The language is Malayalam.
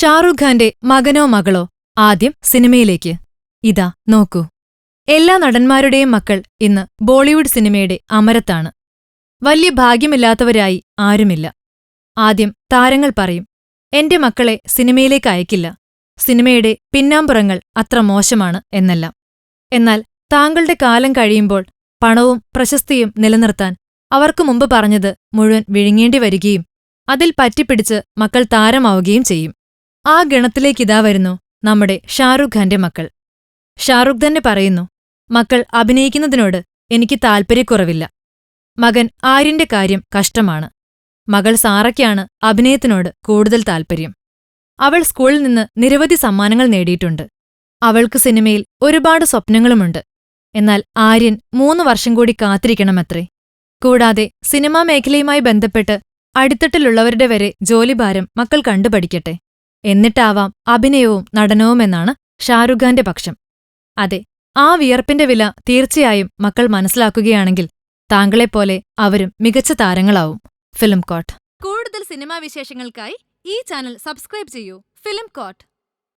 ഷാറുഖ് ഖാന്റെ മകനോ മകളോ ആദ്യം സിനിമയിലേക്ക്. ഇതാ നോക്കൂ. എല്ലാ നടന്മാരുടെയും മക്കൾ ഇന്ന് ബോളിവുഡ് സിനിമയുടെ അമരത്താണ്. വലിയ ഭാഗ്യമില്ലാത്തവരായി ആരുമില്ല. ആദ്യം താരങ്ങൾ പറയും എന്റെ മക്കളെ സിനിമയിലേക്ക് അയക്കില്ല. സിനിമയുടെ പിന്നാമ്പുറങ്ങൾ അത്ര മോശമാണ് എന്നെല്ലാം. എന്നാൽ താങ്കളുടെ കാലം കഴിയുമ്പോൾ പണവും പ്രശസ്തിയും നിലനിർത്താൻ അവർക്കു മുമ്പ് പറഞ്ഞത് മുഴുവൻ വിഴുങ്ങേണ്ടി വരികയും അതിൽ പറ്റിപ്പിടിച്ച് മക്കൾ താരമാവുകയും ചെയ്യും. ആ ഗണത്തിലേക്കിതാ വരുന്നു നമ്മുടെ ഷാറുഖ് ഖാന്റെ മക്കൾ. ഷാറുഖ് തന്നെ പറയുന്നു മക്കൾ അഭിനയിക്കുന്നതിനോട് എനിക്ക് താൽപ്പര്യക്കുറവില്ല മകൻ ആര്യന്റെ കാര്യം കഷ്ടമാണ്. മകൾ സാറയ്ക്കാണ് അഭിനയത്തിനോട് കൂടുതൽ താൽപ്പര്യം അവൾ സ്കൂളിൽ നിന്ന് നിരവധി സമ്മാനങ്ങൾ നേടിയിട്ടുണ്ട്. അവൾക്ക് സിനിമയിൽ ഒരുപാട് സ്വപ്നങ്ങളുമുണ്ട്. എന്നാൽ ആര്യൻ മൂന്ന് വർഷം കൂടി കാത്തിരിക്കണമത്രേ. കൂടാതെ സിനിമാ മേഖലയുമായി ബന്ധപ്പെട്ട് അടിത്തട്ടിലുള്ളവരുടെ വരെ ജോലിഭാരം മക്കൾ കണ്ടുപഠിക്കട്ടെ. എന്നിട്ടാവാം അഭിനയവും നടനവുമെന്നാണ് ഷാറുഖ് ഖാന്റെ പക്ഷം. അതെ ആ വിയർപ്പിന്റെ വില തീർച്ചയായും മക്കൾ മനസ്സിലാക്കുകയാണെങ്കിൽ താങ്കളെപ്പോലെ അവരും മികച്ച താരങ്ങളാവും. Film coat. കൂടുതൽ സിനിമാ വിശേഷങ്ങൾക്കായി ഈ ചാനൽ സബ്സ്ക്രൈബ് ചെയ്യൂ. Film coat.